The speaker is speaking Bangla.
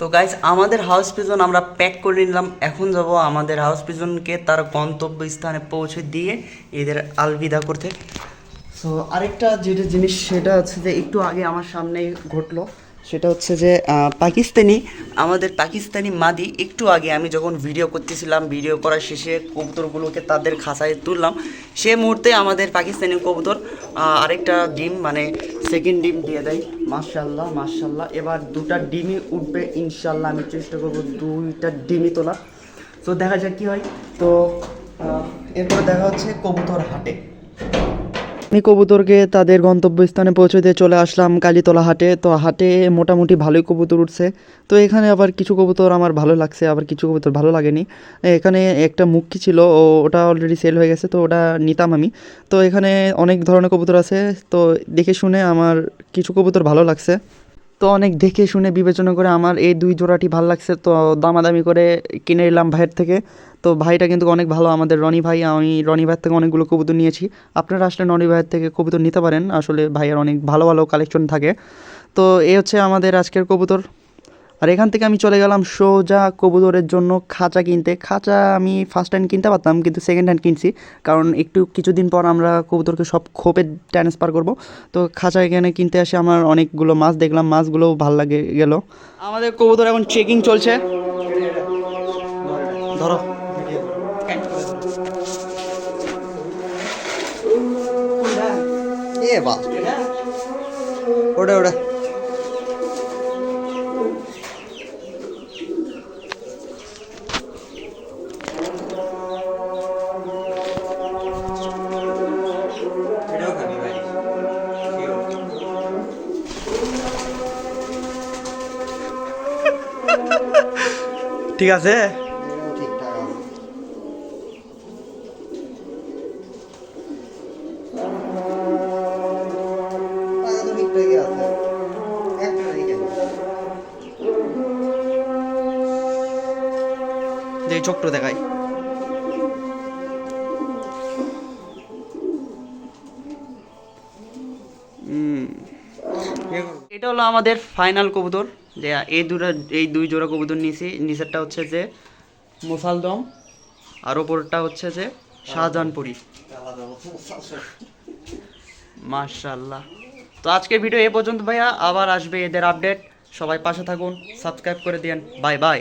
তো গাইজ আমাদের হাউস পিজন আমরা প্যাক করে নিলাম। এখন যাব আমাদের হাউস পিজনকে তার গন্তব্য স্থানে পৌঁছে দিয়ে এদের আলবিদা করতে। সো আরেকটা যেটা জিনিস, সেটা হচ্ছে যে একটু আগে আমার সামনে ঘটলো। সেটা হচ্ছে যে পাকিস্তানি, আমাদের পাকিস্তানি মাদি, একটু আগে আমি যখন ভিডিও করতেছিলাম ভিডিও করার শেষে কবুতরগুলোকে তাদের খাঁচায় তুললাম। সে মুহূর্তে আমাদের পাকিস্তানি কবুতর আরেকটা ডিম মানে সেকেন্ড ডিম দিয়ে দেয়। মার্শাল্লাহ মার্শাল্লাহ এবার দুটা ডিমই উঠবে ইনশাল্লাহ আমি চেষ্টা করব দুইটা ডিমই তোলা তো দেখা যাক কি হয়। তো এরপর দেখা হচ্ছে কবুতর হাটে। আমি কবুতরকে তাদের গন্তব্যস্থানে পৌঁছতে চলে আসলাম কালীতলা হাটে। তো হাটে মোটামুটি ভালোই কবুতর উঠছে। তো এখানে আবার কিছু কবুতর আমার ভালো লাগছে, আবার কিছু কবুতর ভালো লাগেনি। এখানে একটা মুখী ছিল, ও ওটা অলরেডি সেল হয়ে গেছে, তো ওটা নিতাম আমি। তো এখানে অনেক ধরনের কবুতর আছে। তো দেখে শুনে আমার কিছু কবুতর ভালো লাগছে। তো অনেক দেখে শুনে বিবেচনা করে আমার এই দুই জোড়াটি ভালো লাগছে, তো দামাদামি করে কিনে নিলাম ভাইয়ের থেকে। তো ভাইটা কিন্তু অনেক ভালো, আমাদের রনি ভাই, আমি রনি ভাইয়ের থেকে অনেকগুলো কবুতর নিয়েছি। আপনারা আসলে রনি ভাইয়ের থেকে কবুতর নিতে পারেন, আসলে ভাইয়ের অনেক ভালো ভালো কালেকশন থাকে। তো এই হচ্ছে আমাদের আজকের কবুতর। আর এখান থেকে আমি চলে গেলাম সোজা কবুতরের জন্য খাঁচা কিনতে। খাঁচা আমি ফার্স্ট হ্যান্ড কিনতে পারতাম, কিন্তু সেকেন্ড হ্যান্ড কিনছি, কারণ একটু কিছুদিন পর আমরা কবুতরকে সব খোপে ট্রান্সফার করব। তো খাঁচা এখানে কিনতে আসে আমার অনেকগুলো মাছ দেখলাম, মাছগুলোও ভালো লাগে গেল। আমাদের কবুতর এখন চেকিং চলছে। ধরো। ওটা ওটা ঠিক আছে? চোখটা দেখাই। এটা হলো আমাদের ফাইনাল কবুতর। যে এই দুটো, এই দুই জোড়া কবুতর নিয়েছি নিচেরটা হচ্ছে যে মোসালদম আর ওপরটা হচ্ছে যে শাহজাহানপুরি। মাশাল্লাহ তো আজকের ভিডিও এ পর্যন্ত ভাইয়া, আবার আসবে এদের আপডেট। সবাই পাশে থাকুন, সাবস্ক্রাইব করে দিন বাই বাই।